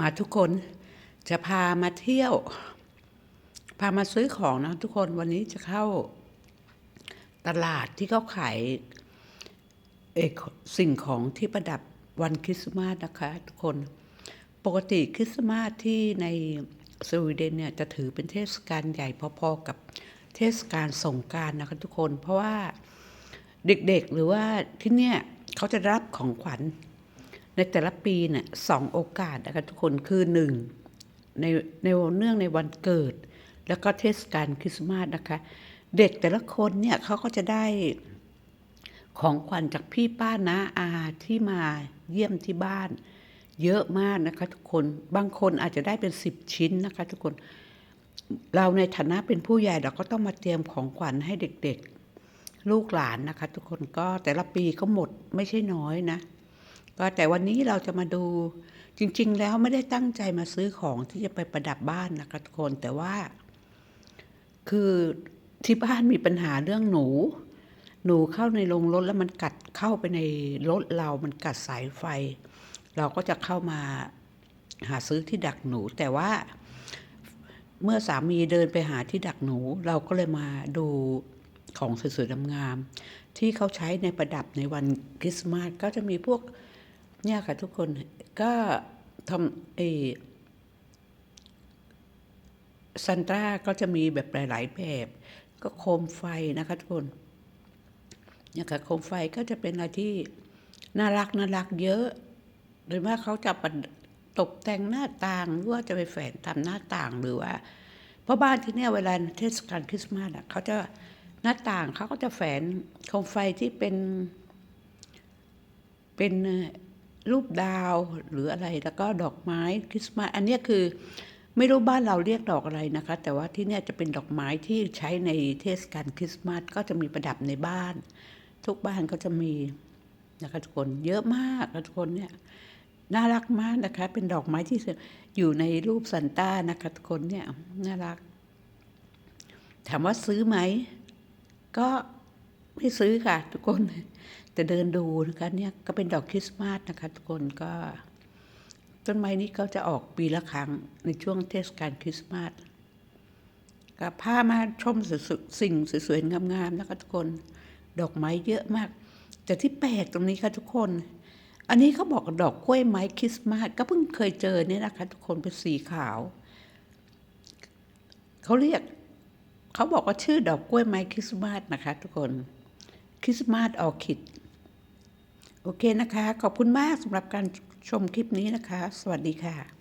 มาทุกคนจะพามาเที่ยว พามาซื้อของนะทุกคนวันนี้จะเข้าตลาดที่เขาขายเอกสิ่งของที่ประดับวันคริสต์มาสนะคะ ทุกคนปกติคริสต์มาสที่ในสวีเดนเนี่ยจะถือเป็นเทศกาลใหญ่พอๆกับเทศกาลสงการนะคะทุกคน เพราะว่าเด็กๆหรือว่าที่เนี่ยเขาจะรับของขวัญ ในแต่ละปีเนี่ยสองโอกาสนะคะทุกคนคือหนึ่งในในเนื่องในวันเกิด แล้วก็เทศกาลคริสต์มาสนะคะ เด็กแต่ละคนเนี่ยเขาก็จะได้ของขวัญจากพี่ป้าน้าอาที่มาเยี่ยมที่บ้าน เยอะมากนะคะทุกคนบางคนอาจจะได้เป็นสิบชิ้นนะคะทุกคน เราในฐานะเป็นผู้ใหญ่เราก็ต้องมาเตรียมของขวัญให้เด็กๆ ลูกหลานนะคะ ทุกคนก็แต่ละปีก็หมดไม่ใช่น้อยนะ ก็แต่วันนี้เราจะมาดูจริง ๆ แล้วไม่ได้ตั้งใจมาซื้อของที่จะไปประดับบ้านนะคะทุกคนแต่ว่า คือที่บ้านมีปัญหาเรื่องหนู หนูเข้าในโรงรถแล้วมันกัดเข้าไปในรถเรา มันกัดสายไฟ เราก็จะเข้ามาหาซื้อที่ดักหนู แต่ว่าเมื่อสามีเดินไปหาที่ดักหนู เราก็เลยมาดูของสวยๆงามๆที่เขาใช้ในประดับในวันคริสต์มาสก็จะมีพวก เนี่ยค่ะทุกคนก็ทำเอซันตราก็จะมีแบบหลาย ๆ แบบ ก็โคมไฟนะคะทุกคนเนี่ยค่ะโคมไฟก็จะเป็นอะไรที่น่ารักน่ารักเยอะหรือว่าเขาจะปตกแต่งหน้าต่างหรือว่าจะไปแฝนทำหน้าต่างหรือว่าเพราะบ้านที่เนี่ยเวลาเทศกาลคริสต์มาสอะเขาจะหน้าต่างเขาก็จะแฝนโคมไฟที่เป็นเป็น รูปดาวหรืออะไรแล้วก็ดอกไม้คริสต์มาสอันนี้คือไม่รู้บ้านเราเรียกดอกอะไรนะคะ แต่ว่าที่เนี่ยจะเป็นดอกไม้ที่ใช้ในเทศกาลคริสต์มาสก็จะมีประดับในบ้าน ทุกบ้านก็จะมีนะคะทุกคนเยอะมากทุกคนเนี่ยน่ารักมากนะคะ เป็นดอกไม้ที่อยู่ในรูปซันต้านะคะทุกคนเนี่ยน่ารัก ถามว่าซื้อไหม ก็ ไม่ซื้อค่ะ ทุกคน แต่เดินดูนะคะเนี่ยก็เป็นดอกคริสต์มาสนะคะ ทุกคนก็ ต้นไม้นี้ก็จะออกปีละครั้งในช่วงเทศกาลคริสต์มาสก็พามาชมสิ่งสวยๆงามๆนะคะทุกคน ดอกไม้เยอะมาก แต่ที่แปลกตรงนี้ค่ะทุกคน อันนี้เขาบอกดอกกล้วยไม้คริสต์มาสก็เพิ่งเคยเจอเนี่ยนะคะ ทุกคนเป็นสีขาวเขาเรียกเขาบอกว่าชื่อดอกกล้วยไม้คริสต์มาสนะคะ ทุกคน คริสต์มาสออคิด โอเคนะคะ ขอบคุณมากสำหรับการชมคลิปนี้นะคะ สวัสดีค่ะ